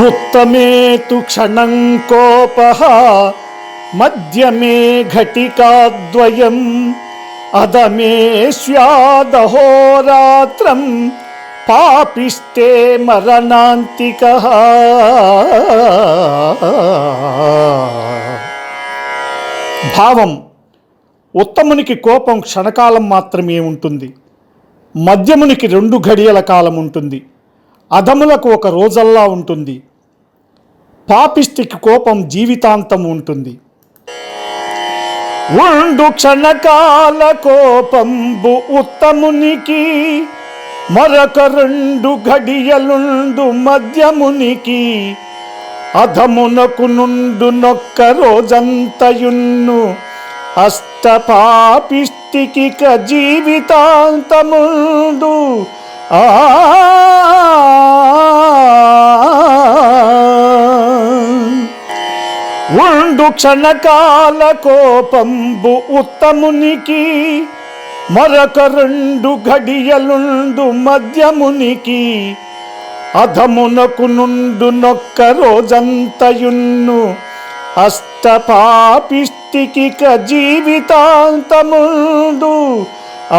उत्तमे तु क्षणं कोपः मध्यमे घटिकाद्वयम् अधमे स्यादहोरात्रं पापिष्टे मरणान्तिकः భావం ఉత్తమునికి కోపం క్షణకాలం మాత్రమే ఉంటుంది మధ్యమునికి రెండు ఘడియల కాలం ఉంటుంది అధములకు ఒక రోజల్లా ఉంటుంది పాపిష్టికి కోపం జీవితాంతం ఉంటుంది. ఉండు క్షణకాల కోపంబు ఉత్తమునికి మరొక రెండు గడియలుండు మధ్యమునికి అధమునకు నుండు నొక్క రోజంతయున్ను అష్టపాపిష్టికి జీవితాంతముందు ఆ ఉండు క్షణకాల కోపంబు ఉత్తమునికి మరొక రెండు గడియలుండు మధ్యమునికి అధమునకు నుండు నొక్క రోజంతయున్ను అష్టపాపిష్టికి జీవితాంతముందు. ఆ